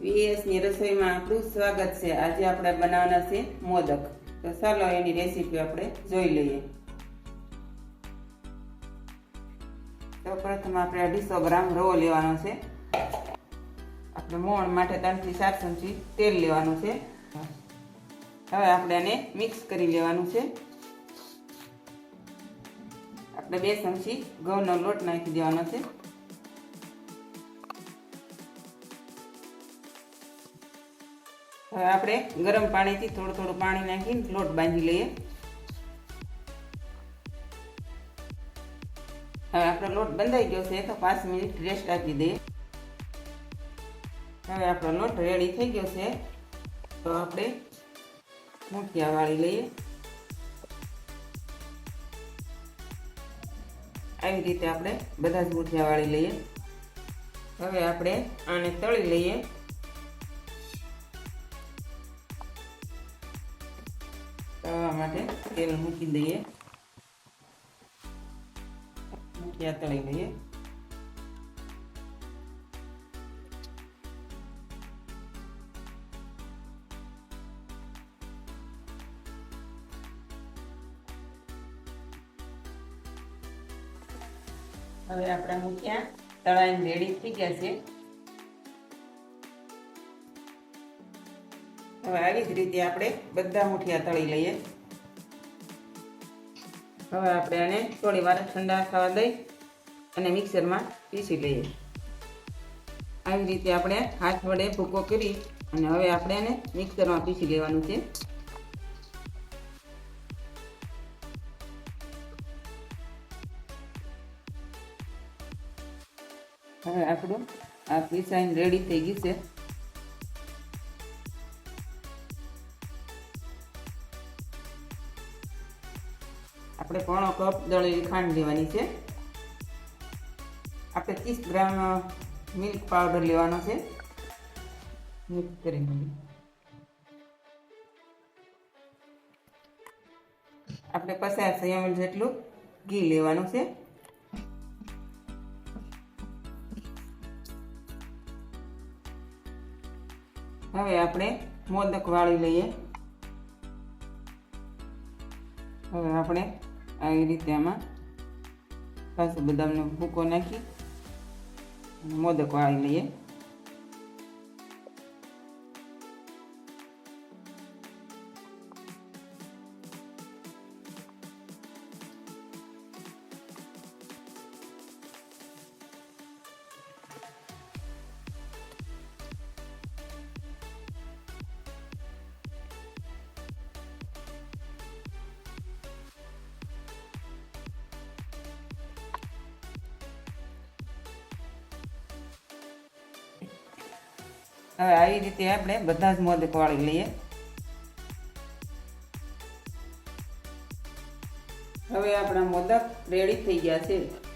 વીએસની રસોઈમાં આપણું સ્વાગત છે. આજે આપણે બનાવવાના છે મોદક. તો ચાલો એની રેસીપી આપણે જોઈ લઈએ. તો પ્રથમ આપણે અઢીસો ગ્રામ રવો લેવાનો છે. આપણે મોણ માટે ત્રણથી સાત ચમચી તેલ લેવાનું છે. હવે આપણે આને મિક્સ કરી લેવાનું છે. આપણે બે ચમચી ઘઉંનો લોટ નાખી દેવાનો છે. હવે આપણે ગરમ પાણીથી થોડું થોડું પાણી નાખીને લોટ બાંધી લઈએ. હવે આપણો લોટ બંધાઈ ગયો છે તો પાંચ મિનિટ રેસ્ટ આપી દઈએ. હવે આપણો લોટ રેડી થઈ ગયો છે. તો આપણે મૂઠિયા વાળી લઈએ. આવી રીતે આપણે બધા જ મૂઠિયા વાળી લઈએ. હવે આપણે આને તળી લઈએ. તળવા માટે તેલ મૂકી દઈએ. મૂકિયા તળી લઈએ. હવે આપણા મૂક્યા તળાઈને રેડી થઈ ગયા છે. હવે આવી જ રીતે આપણે બધા મુઠિયા તળી લઈએ. હવે આપણે આને થોડી વાર ઠંડા થવા દઈ અને મિક્સરમાં પીસી લઈએ. આવી રીતે આપણે હાથ વડે ભૂકો કરી અને હવે આપણે એને મિક્સરમાં પીસી લેવાનું છે. હવે આપણું આ પીસાઈને રેડી થઈ ગયું છે. આપણે પોણો કપ દળેલી ખાંડ લેવાની છે. આપણે ત્રીસ ગ્રામ મિલ્ક પાવડર લેવાનો છે. મિક્સ કરી આપણે પચાસ એમએલ જેટલું ઘી લેવાનું છે. હવે આપણે મોદક વાળી લઈએ. હવે આપણે આવી રીતે આમાં કાજુ બદામનો ભૂકો નાખી મોદક વાળી લઈએ. હવે આવી રીતે આપણે બધા જ મોદક વાળી લઈએ. હવે આપણા મોદક રેડી થઈ ગયા છે.